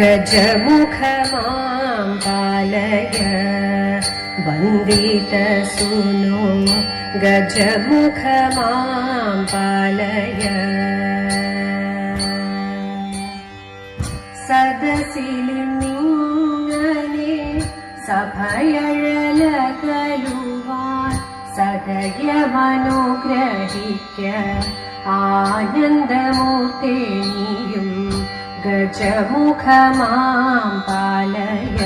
गजमुख मां पालय वन्दितसुनो गजमुख मां पालय സദസിലിങ്ങനെ സഭയഴലകലുവാൻ സദയമനുഗ്രഹിക്ക ആനന്ദമൂർത്തേനിയും च मुखमां पालय।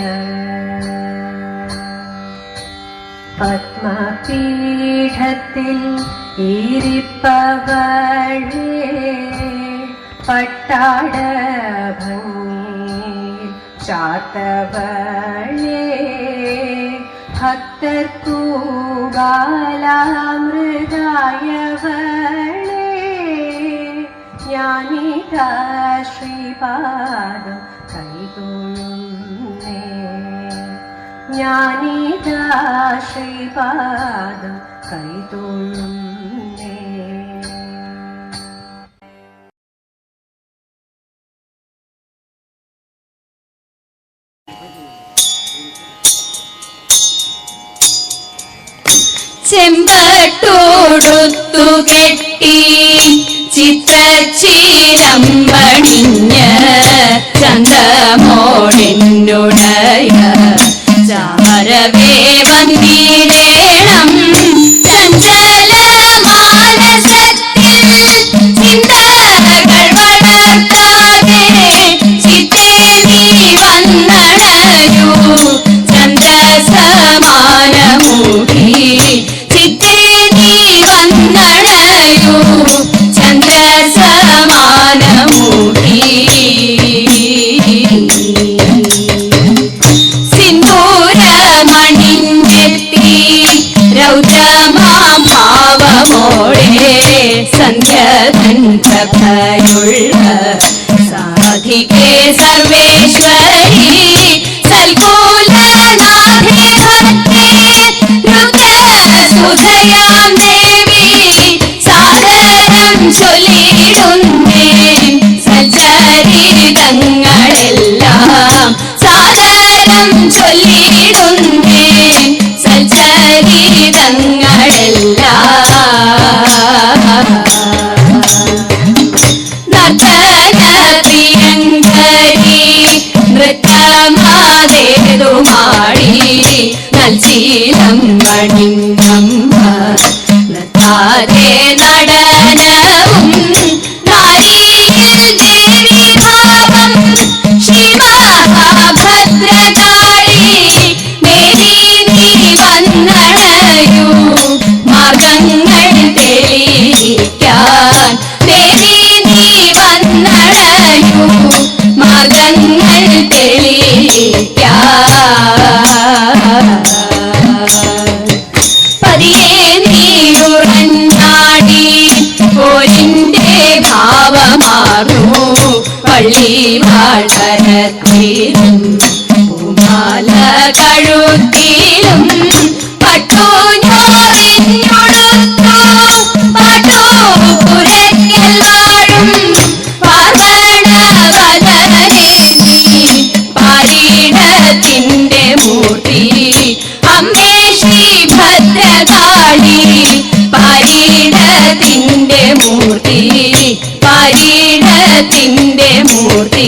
पद्मपीठति पट्टाडभङ्गे चातवळे चातवणे भक्तपूगालामृदायव ज्ञानि ता श्री ശ്രീപാദം കൈതൊഴുന്നേ. ജ്ഞാനിതാ ശ്രീപാദം കൈതൊഴുന്നേ. ചെമ്പട്ടോടൊത്തു കെട്ടി ചിത്തച്ചീരം പണിഞ്ഞ്. ചന്തമോടിനുടയ ചാരവേ വന്നിടേണം സിന്ദൂരമണിഞ്ഞെത്തി രൗദ്രമാം ഭാവമോടെ സന്ധ്യതൻ പ്രഭയുള്ള സാധികേ സർവേശ്വരി സൽകൂലനാഥേ ഭക്തേ ദേവി സാദരം ചൊല്ലിടുന്നേ. സച്ചരിതങ്ങളെല്ലാം സാദരം ചൊല്ലിടുന്നേ നൃത്തമാതേതുമാടി നൽശീലം മണിങ്ങമ്മ നൃത്താതെ ഭാവമാർന്നു പള്ളി വളരത്തിലും പൂമാല കഴുത്തിലും ജ്ഞാനത്തിന്റെ മൂർത്തി.